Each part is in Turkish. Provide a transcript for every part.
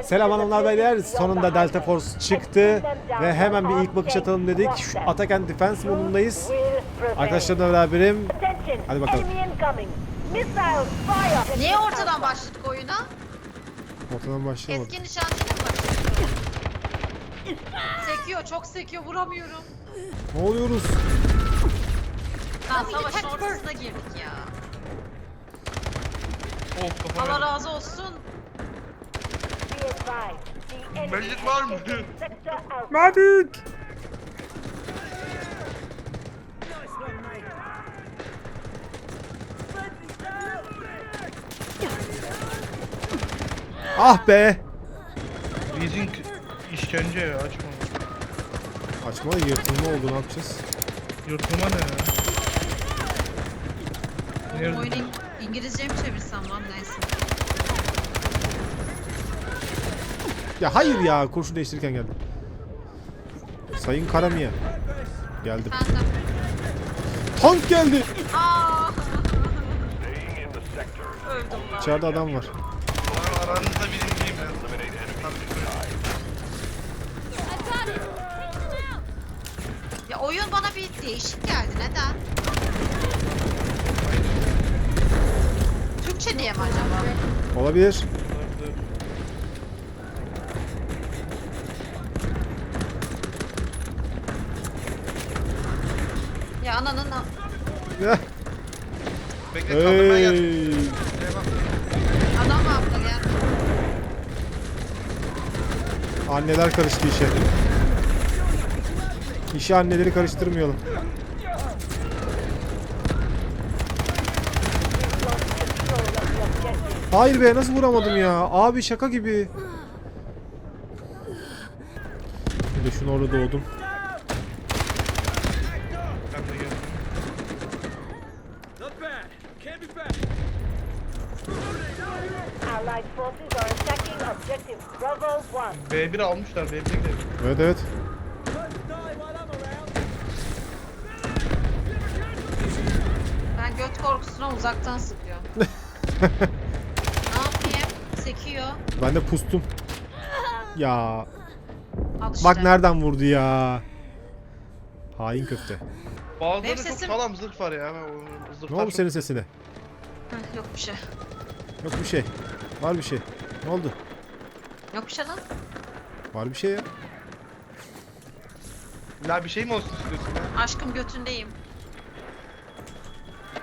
Selam hanımlar beyler. Sonunda Delta Force çıktı ve hemen bir ilk bakış atalım dedik. Şu Attack and Defense modundayız. Arkadaşlarımla beraberim. Hadi bakalım. Niye ortadan başladık oyuna? Ortadan başlayamadık. Eski nişancıyla mı başladık? Sekiyor, çok sekiyor, vuramıyorum. Ne oluyoruz? Lan savaşın ortasına girdik ya. Kafama. Allah razı olsun. Meclis var mı? Medik! Ah be! Leasing işkence ya açma. Açma yırtılma oldu ne yapacağız? Yırtılma ne ya? Nerede? Oyunu İngilizce mi çevirsem lan neyse. Ya hayır ya kurşun değiştirirken geldim. Sayın Karamiye. Geldim. Tank geldi. Öldüm lan. İçeride adam var. Aranızda birinciyim ben. Ya oyun bana bir değişik geldi. Neden? Türkçe diye mi acaba? Olabilir. Ya ananın... Heh. Bekle kaldırmaya. Hey. Bak. Adam var burada gel. Anneler karıştı işe. İşi anneleri karıştırmayalım. Hayır be nasıl vuramadım ya? Abi şaka gibi. Bir de şunu orada doğdum. Ben de geldim. Not bad. Can't be bad. Allied forces are attacking objective Bravo 1. B1 almışlar B1'e gidelim. Evet evet. Ben göt korkusuna uzaktan sıkıyorum. ne yapayım? Sekiyor. Ben de pustum. Ya Al işte. bak nereden vurdu ya. Hain köfte. Bazıları Benim çok sesim- sağlam zırh var ya. Ben o zırhlar Ne oldu çok- senin sesine? Heh, yok bir şey. Yok bir şey. Var bir şey. Ne oldu? Yok bir şey lan. Var bir şey ya. Ya bir şey mi olsun istiyorsun ya? Aşkım götündeyim.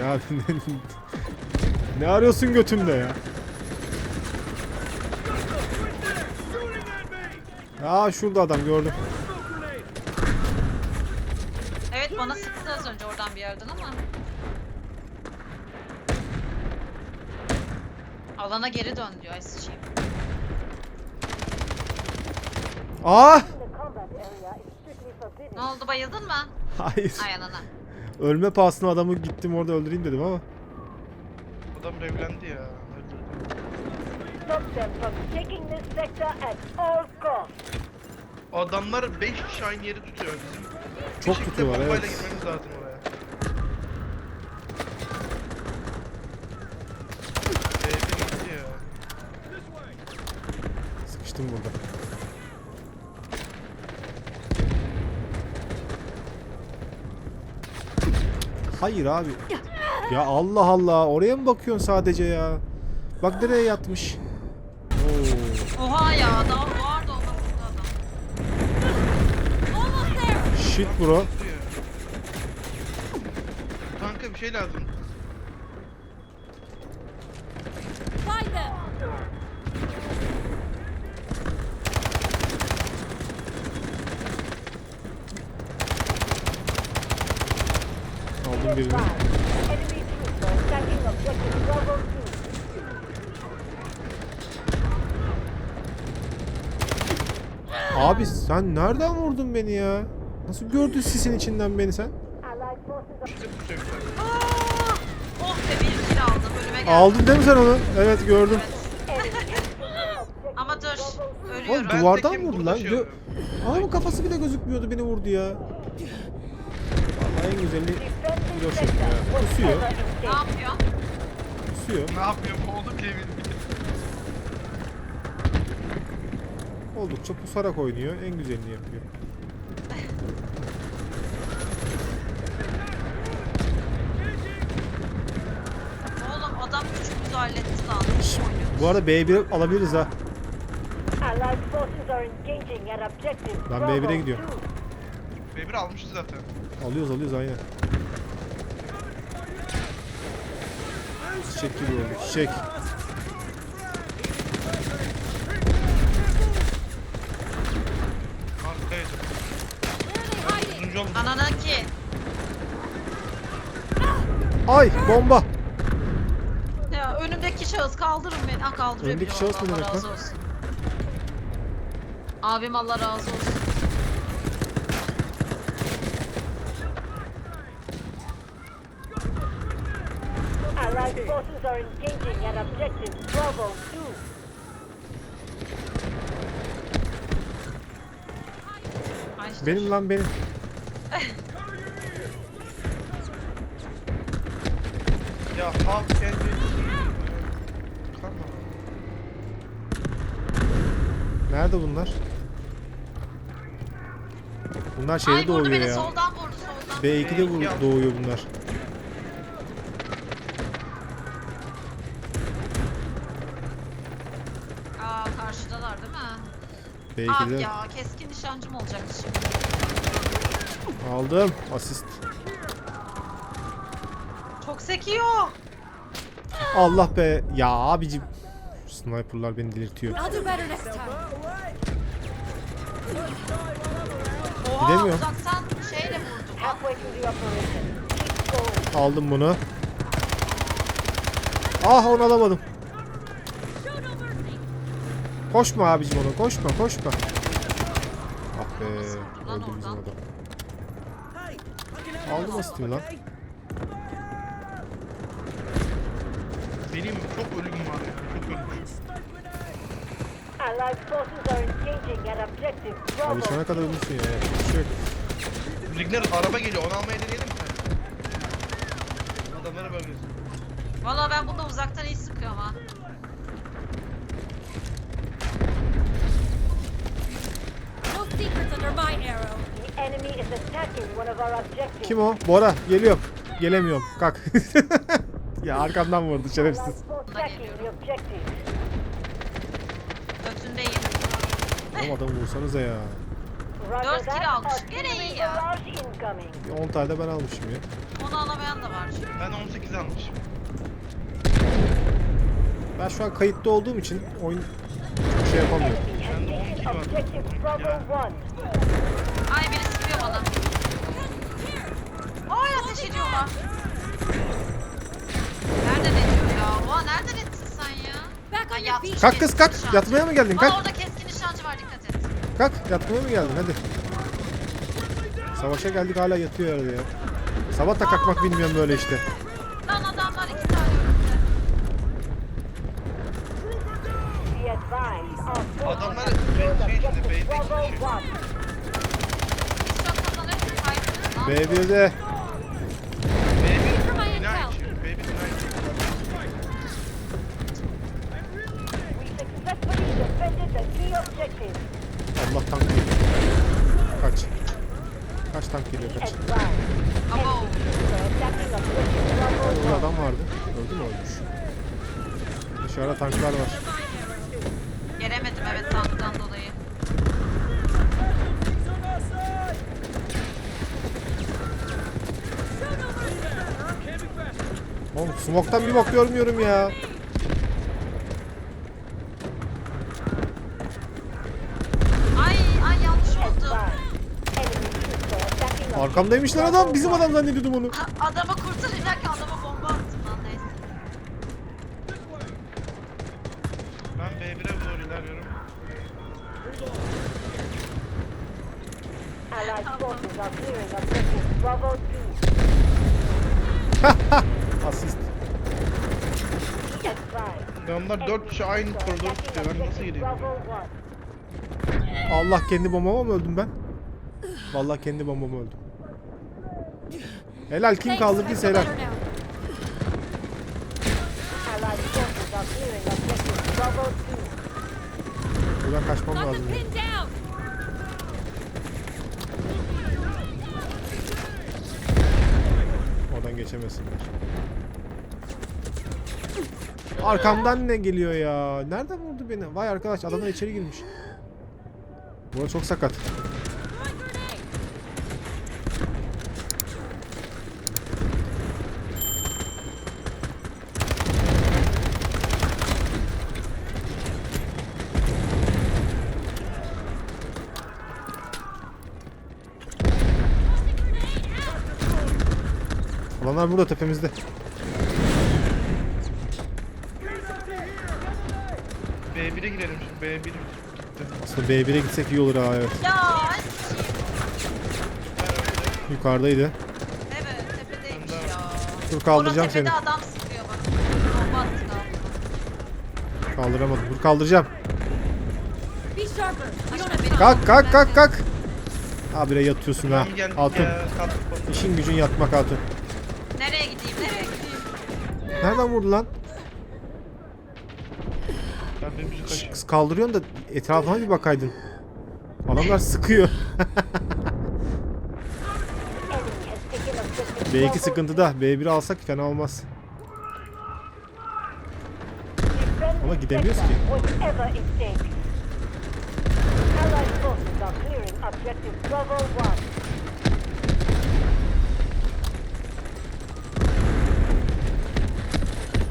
Ya ne arıyorsun götümde ya? Ya şurada adam gördüm. Evet bana sıktı az önce oradan bir yerden ama. Alana geri dön diyor ay sıçayım. Ah! Ne oldu bayıldın mı? Hayır. Ay anana. Ölme pahasına adamı gittim orada öldüreyim dedim ama. Adam revlendi ya. Öldürdü. Stop them from taking this sector at all costs. Adamlar 5 kişi aynı yeri tutuyor. Bizim Çok şekilde tutuyorlar, bombayla evet. gitmemiz lazım oraya. B1 gitti ya. Sıkıştım burada. Hayır abi. Ya Allah Allah oraya mı bakıyorsun sadece ya? Bak nereye yatmış. Oo. Oha ya daha vardı o bakımda adam. Shit bro. Kanka bir şey lazım. Aldım birini. Enemy troops are attacking objective Bravo 2. Abi sen nereden vurdun beni ya? Nasıl gördün sisin içinden beni sen? Aa! Oh be bir kill aldım önüme geldi. Aldın değil mi sen onu? Evet gördüm. Ama dur Oğlum ölüyorum. Ben duvardan vurdu lan. Gö. Adamın kafası bile gözükmüyordu beni vurdu ya. En güzeli Yok, sector. ya. Kusuyor. Ne yapıyor? kusuyor. Ne yapıyorum bile bilmiyorum. Oldukça pusarak oynuyor. En güzelini yapıyor. Oğlum adam üçümüzü halletti lan. Bu arada B1 alabiliriz ha. Allied forces are engaging at objective Ben Bravo B1'e gidiyorum. 2. B1 almışız zaten. Alıyoruz alıyoruz aynen. Çiçek gibi oldu. Çiçek. Arkaya. Ananaki. Ay bomba. Ya önümdeki şahıs kaldırın beni. Ah kaldırıyor Önündeki biri şahıs ne Allah demek razı lan? olsun. Abim Allah razı olsun. Allied forces are engaging at objective Bravo 2. Ay, Benim lan benim. Ya halk kendi... Nerede bunlar? Bunlar Ay şeyde vurdu doğuyor beni ya. soldan vurdu soldan. B2'de vur- Ya. doğuyor bunlar. Aa karşıdalar değil Abi B2'de. ya keskin nişancım olacaktı şimdi. Aldım. Asist. Çok sekiyor. Allah be. Ya abicim. Şu sniperlar beni delirtiyor. I'll do better next time. Oha Gidemiyorum. uzaktan şeyle vurdum. Halfway through the operation. Keep going. Aldım bunu. Ah onu alamadım. Koşma abicim ona koşma koşma. Ah be. Öldü bizim adam. Aldım asistimi lan. Benim çok ölüm var ya. Çok ölmüş. Bravo Alışana kadar ölürsün ya. Bir şey yok. Rigner araba geliyor. Onu almaya deneyelim mi? Adamları böyle. Valla ben bunda uzaktan iyi sıkıyorum ha. No secrets under my arrow. The enemy is attacking one of our objectives. Kim o? Bora. Geliyorum. Gelemiyorum. Kalk. ya arkamdan vurdu şerefsiz. Götündeyim. Oğlum adamı vursanıza ya. Roger Dört that. kill almış. Gene iyi ya. barrage incoming. Bir 10 tane de ben almışım ya. Onu alamayan da var. Ben 18 almışım. Ben şu an kayıtta olduğum için oyun çok şey yapamıyorum. Objective Bravo Ya. 1. Ay biri sıkıyor bana. Ay ateş ediyorlar. Nereden ediyor ya? Oha nereden ettin sen ya? Back on your feet. Kalk kız kalk. Yatmaya mı geldin? Aa, Kalk. orada keskin nişancı var dikkat et. Kalk. Yatmaya mı geldin? Hadi. Savaşa geldik hala yatıyor arada ya. Sabah da kalkmak bilmiyorum böyle işte. Lan adamlar iki tane önümde. Be advised, our forces Adamlar have secured şey içinde, objective base'de Bravo içinde şey. 1. Biz çok kazanırız kaybederiz. Lan B1'de. B1 For my bina içi. B1 bina içi. Successfully defended the key objective. Allah tank geliyor. Kaç. Kaç tank geliyor kaç. Bravo Burada 1. adam vardı. Öldü mü ölmüş. Dışarıda tanklar var. Gelemedim evet tanktan dolayı. Oğlum smoke'tan bir bok görmüyorum ya. Ay ay yanlış oldu. Advised. Enemy troops are attacking objective Arkamdaymış lan adam. Bizim adam zannediyordum onu. Ha, Adamı kurtaracak adama bomba attım lan neyse. Ben B1'e doğru ilerliyorum. Allied forces are clearing objective Bravo 2. Asist. Advised. Adamlar 4 kişi aynı koridoru tutuyor. Ben nasıl gireyim? Bravo 1. Allah kendi bombama mı öldüm ben? Vallahi kendi bombama öldüm. Helal kim kaldırdıysa helal. better now. Allied forces are clearing objective Bravo 2. Buradan kaçmam Got them lazım. benim. pinned down. Oradan geçemesinler. Arkamdan ne geliyor ya? Nereden vurdu beni? Vay arkadaş adamlar içeri girmiş. Bu çok sakat. Adamlar burada tepemizde. B1'e girelim şimdi. B1 gitti. Aslında B1'e gitsek iyi olur ha evet. Ya Yukarıdaydı. evet tepedeymiş ya. Dur kaldıracağım Orada seni. tepede adam sıkıyor bak. Bomba attı galiba. Kaldıramadım. Dur kaldıracağım. Be sharper. We don't Aşkım have benim Kalk kalk kalk de- kalk. Habire yatıyorsun ha. Tamam geldik Hatun. Kalktık bakalım. İşin gücün yatmak hatun. Nereye gideyim nereye gideyim? Nereden vurdu lan? Ben. Kız kaldırıyorsun da etrafına bir bakaydın. Adamlar sıkıyor. Enemy has taken objective B2 sıkıntıda. B1 alsak fena olmaz. Ama gidemiyoruz ki. Whatever it takes. Allied forces are clearing objective Bravo 1.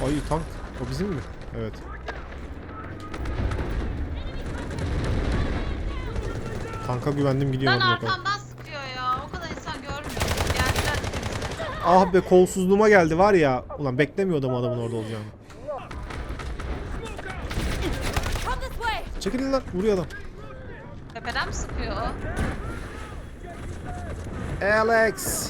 Ay tank. O bizim mi? Evet. Tanka güvendim gidiyorum Lan arkamdan sıkıyor ya. O kadar insan görmüyor. Geldiler. Ah be kolsuzluğuma geldi var ya. Ulan beklemiyordum adamın orada olacağını. Come this way. Çekilin lan vuruyor adam. Tepeden mi sıkıyor o? Alex.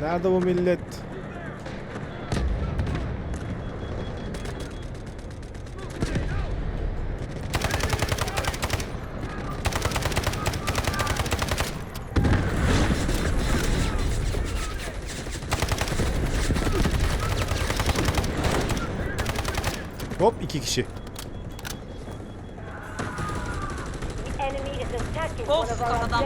Nerede bu millet? Hop iki kişi. The enemy is attacking Of, kafadan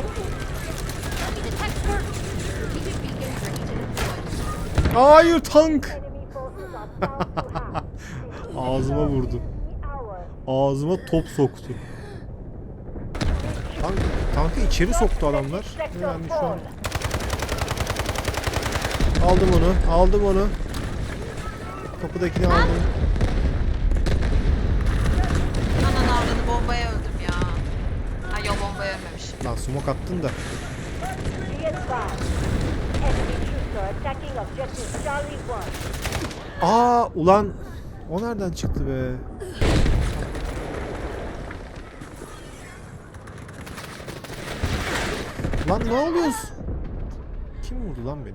Hayır tank. Ağzıma vurdu. Ağzıma top soktu. Tank, tankı içeri soktu adamlar. Yani şu an aldım onu, aldım onu. Kapıdakini aldım. Anan avradı bombaya öldüm ya. Ha yok bombaya ölmemişim. Lan smoke attın da. Be advised. Enemy troops are attacking objective Charlie 1. Aa ulan o nereden çıktı be? Lan ne oluyoruz? Kim vurdu lan beni?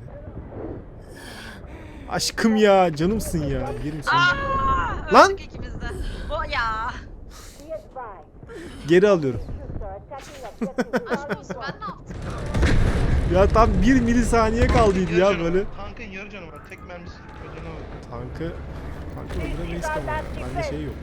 Aşkım ya, canımsın ya. Yerim seni. Aa, Lan! Bu ya. Geri alıyorum. Troops are attacking objective Aşk Charlie olsun 1. ben ne yaptım? Ya tam bir milisaniye kaldıydı Yarı ya canı böyle. Tankın yarı canı var. Tek mermisi canı var. Tankı, tankı öldüremeyiz ama. last Bende şey yok.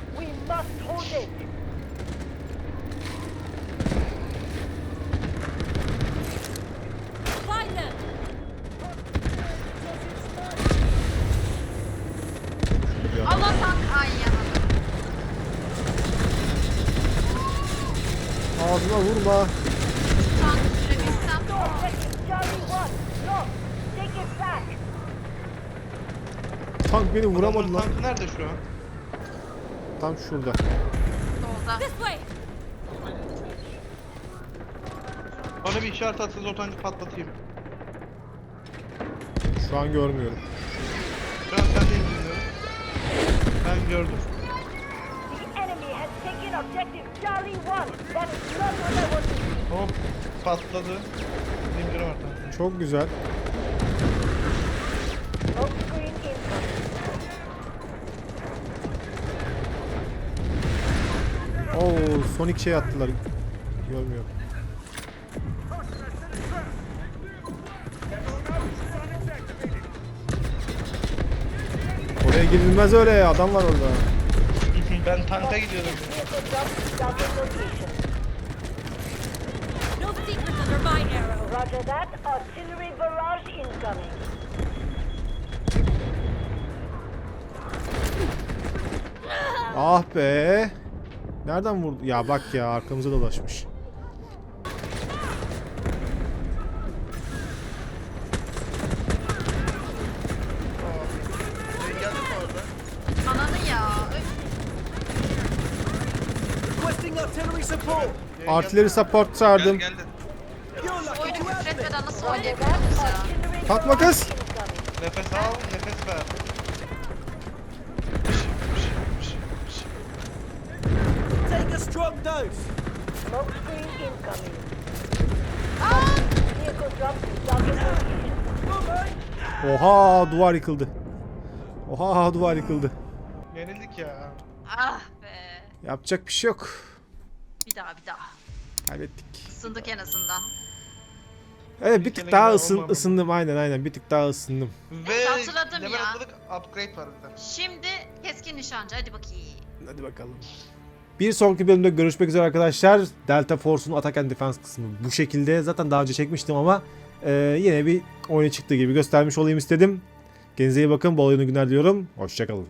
Allah tank ay. Ağzına vurma. Tank sürebilsem. Objective Charlie 1. Look. Take it back. Tank beni vuramadı lan. Tankı nerede şu an? Tam şurada. Solda. Bana bir işaret atsanız o tankı patlatayım. Şu an görmüyorum. Şu an sen değil. Ben gördüm. Hop patladı. Var. Çok güzel. Oo Sonic şey attılar. Görmüyorum. Oraya girilmez öyle adam var orada. Ben tanka gidiyordum. Target location. No secrets under my arrow. Roger that. Artillery barrage incoming. Ah be. Nereden vurdu? Ya bak ya arkamıza dolaşmış. Ee, Geldi mi orada? Ananı ya. Öf. Requesting artillery Artillery support çağırdım. Geldi. Oyunu küfretmeden nasıl oynayabiliyoruz ya? Fatma kız. Nefes al, nefes ver. Take a strong dose. Smoke screen incoming. Vehicle drop to target location. Oha duvar yıkıldı. Oha duvar yıkıldı. Yenildik ya. Ah be. Yapacak bir şey yok. Bir daha bir daha. Kaybettik. Isındık en azından. Evet bir tık daha yine ısın, ısındım aynen aynen bir tık daha ısındım. Ve hatırladım level ya. atladık, upgrade var. Şimdi keskin nişancı hadi bakayım. Hadi bakalım. Bir sonraki bölümde görüşmek üzere arkadaşlar. Delta Force'un Attack and Defense kısmı bu şekilde. Zaten daha önce çekmiştim ama e, yine bir oyuna çıktığı gibi göstermiş olayım istedim. Kendinize iyi bakın. Bol oyunu günler diliyorum. Hoşçakalın.